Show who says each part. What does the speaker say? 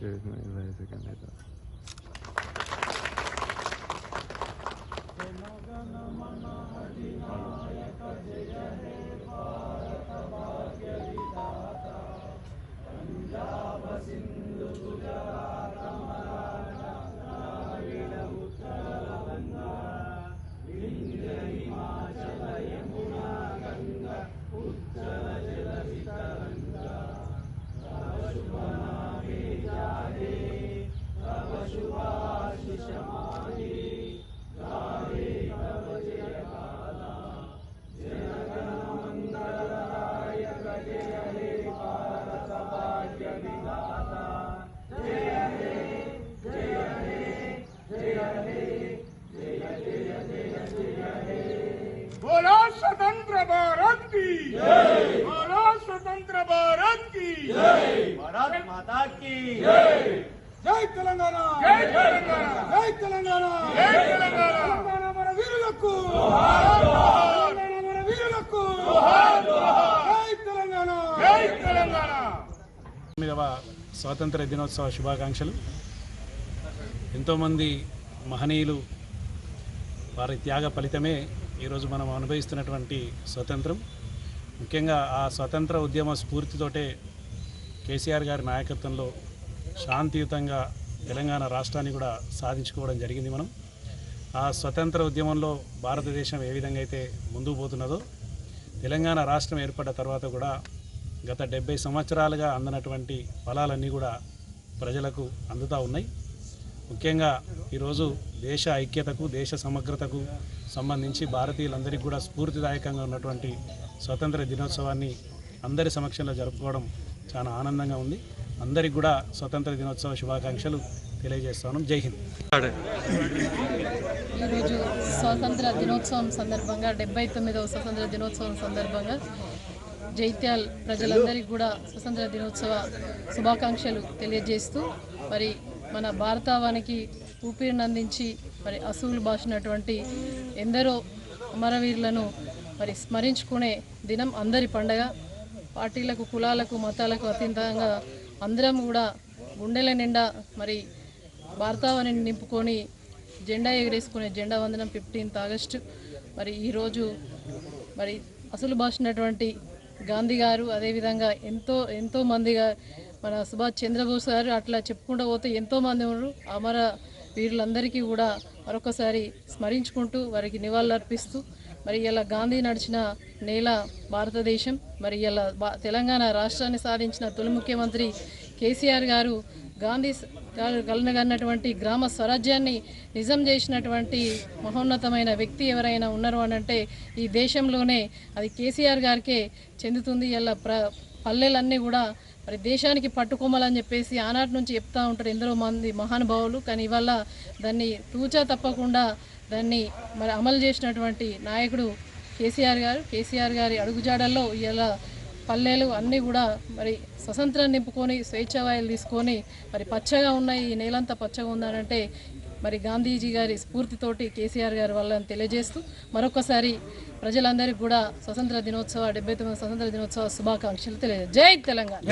Speaker 1: Şöyle ileride gönderdim. Ramazan, Ramazan.
Speaker 2: बोलो स्वतंत्र भारत की बोलो स्वतंत्र भारत की
Speaker 3: भारत माता की
Speaker 2: జై తెలంగాణ జై తెలంగాణ జై తెలంగాణ జై తెలంగాణ తెలంగాణ మన వీరులకు తెలంగాణ మన వీరులకు జై తెలంగాణ జై తెలంగాణ
Speaker 4: తొమ్మిదవ స్వాతంత్ర దినోత్సవ శుభాకాంక్షలు ఎంతోమంది మహనీయులు వారి త్యాగ ఫలితమే ఈరోజు మనం అనుభవిస్తున్నటువంటి స్వతంత్రం. ముఖ్యంగా ఆ స్వతంత్ర ఉద్యమ స్ఫూర్తితోటే కేసీఆర్ గారి నాయకత్వంలో శాంతియుతంగా తెలంగాణ రాష్ట్రాన్ని కూడా సాధించుకోవడం జరిగింది మనం. ఆ స్వతంత్ర ఉద్యమంలో భారతదేశం ఏ విధంగా అయితే ముందుకు పోతున్నదో తెలంగాణ రాష్ట్రం ఏర్పడ్డ తర్వాత కూడా గత డెబ్బై సంవత్సరాలుగా అందనటువంటి ఫలాలన్నీ కూడా ప్రజలకు అందుతూ ఉన్నాయి. ముఖ్యంగా ఈరోజు దేశ ఐక్యతకు దేశ సమగ్రతకు సంబంధించి భారతీయులందరికీ కూడా స్ఫూర్తిదాయకంగా ఉన్నటువంటి స్వతంత్ర దినోత్సవాన్ని అందరి సమక్షంలో జరుపుకోవడం చాలా ఆనందంగా ఉంది. అందరికి కూడా స్వతంత్ర దినోత్సవ శుభాకాంక్షలు తెలియజేస్తాను. జై హింద్.
Speaker 5: ఈరోజు స్వాతంత్ర దినోత్సవం సందర్భంగా డెబ్బై తొమ్మిదవ స్వతంత్ర దినోత్సవం సందర్భంగా జైత్యాల్ ప్రజలందరికీ కూడా స్వతంత్ర దినోత్సవ శుభాకాంక్షలు తెలియజేస్తూ మరి మన భారతావానికి ఊపిరినందించి మరి అసూలు బాసినటువంటి ఎందరో అమరవీరులను మరి స్మరించుకునే దినం అందరి పండగ. పార్టీలకు కులాలకు మతాలకు అతీతంగా అందరం కూడా గుండెల నిండా మరి భారతావని నింపుకొని జెండా ఎగరేసుకునే జెండా వందనం ఫిఫ్టీన్త్ ఆగస్టు. మరి ఈరోజు మరి అసలు బాసినటువంటి గాంధీ గారు అదేవిధంగా ఎంతో ఎంతో మందిగా మన సుభాష్ చంద్రబోస్ గారు అట్లా చెప్పుకుంటూ పోతే ఎంతోమంది ఉన్నారు. అమర వీరులందరికీ కూడా మరొకసారి స్మరించుకుంటూ వారికి నివాళులర్పిస్తూ మరి ఇలా గాంధీ నడిచిన నేల భారతదేశం మరి ఇలా బా- తెలంగాణ రాష్ట్రాన్ని సాధించిన తొలి ముఖ్యమంత్రి కేసీఆర్ గారు గాంధీ గారు కలనగన్నటువంటి గ్రామ స్వరాజ్యాన్ని నిజం చేసినటువంటి మహోన్నతమైన వ్యక్తి ఎవరైనా ఉన్నారు అని అంటే ఈ దేశంలోనే అది కేసీఆర్ గారికే చెందుతుంది. ఇలా ప్ర పల్లెలన్నీ కూడా మరి దేశానికి పట్టుకోమలని చెప్పేసి ఆనాటి నుంచి చెప్తా ఉంటారు ఎందరో మంది మహానుభావులు. కానీ ఇవాళ దాన్ని తూచా తప్పకుండా దాన్ని మరి అమలు చేసినటువంటి నాయకుడు కేసీఆర్ గారు. కేసీఆర్ గారి అడుగుజాడల్లో ఇలా పల్లెలు అన్నీ కూడా మరి స్వతంత్రం నింపుకొని స్వేచ్ఛావాయులు తీసుకొని మరి పచ్చగా ఉన్నాయి. ఈ నేలంతా పచ్చగా ఉందనంటే మరి గాంధీజీ గారి స్ఫూర్తితోటి కేసీఆర్ గారి వల్ల తెలియజేస్తూ మరొకసారి ప్రజలందరికీ కూడా స్వతంత్ర దినోత్సవ డెబ్బై తొమ్మిది స్వతంత్ర దినోత్సవ శుభాకాంక్షలు తెలియజేస్తాను జై తెలంగాణ!